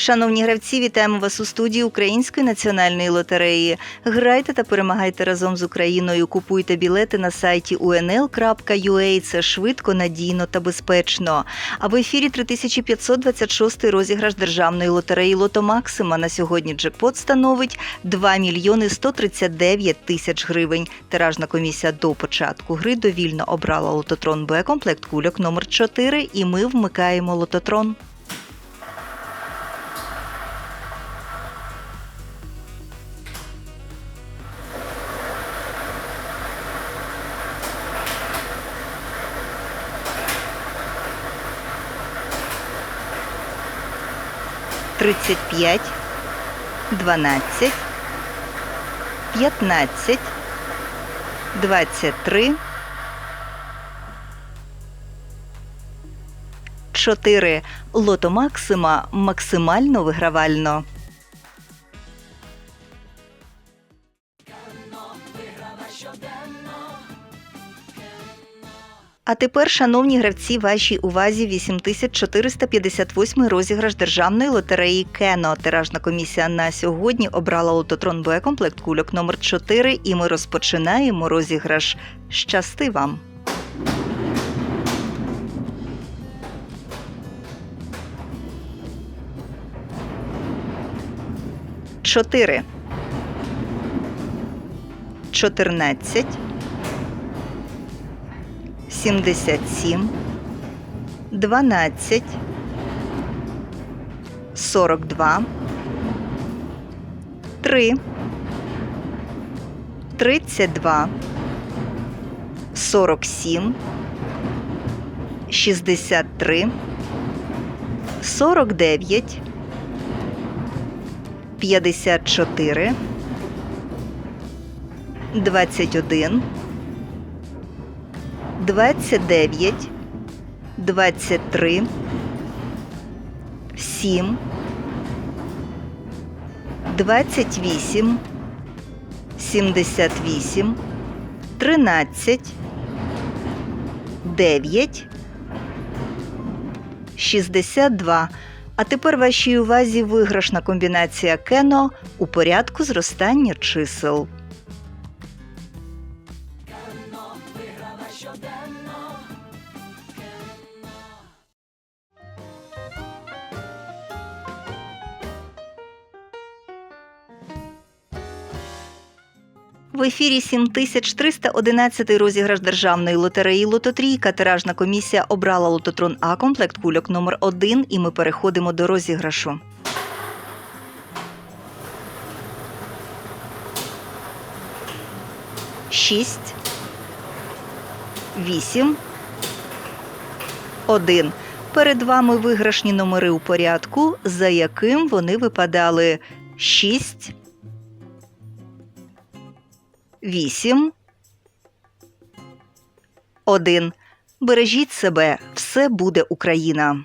Шановні гравці, вітаємо вас у студії Української національної лотереї. Грайте та перемагайте разом з Україною. Купуйте білети на сайті unl.ua. Це швидко, надійно та безпечно. А в ефірі 3526 розіграш державної лотереї Лото Максима. На сьогодні джекпот становить 2 мільйони 139 тисяч гривень. Тиражна комісія до початку гри довільно обрала лототрон Б комплект кульок номер 4 і ми вмикаємо лототрон. Тридцять п'ять, дванадцять, п'ятнадцять, двадцять три, чотири. Лото Максима максимально вигравально. А тепер, шановні гравці, вашій увазі 8458 розіграш державної лотереї Кено. Тиражна комісія на сьогодні обрала лототрон Б комплект кульок номер 4 і ми розпочинаємо розіграш. Щасти вам! Чотири. Чотирнадцять. 77, 12, 42, 3, 32, 47, 63, 49, 54, 21, 29, 23, 7, 28, 78, 13, 9, 62. А тепер вашій увазі виграшна комбінація кено у порядку зростання чисел. В ефірі 7311 розіграш державної лотереї Лототрійка. Тиражна комісія обрала лототрон А комплект кульок номер 1 і ми переходимо до розіграшу. Шість. Вісім. Один. Перед вами виграшні номери у порядку, за яким вони випадали 6, 8, 1. Бережіть себе, все буде Україна.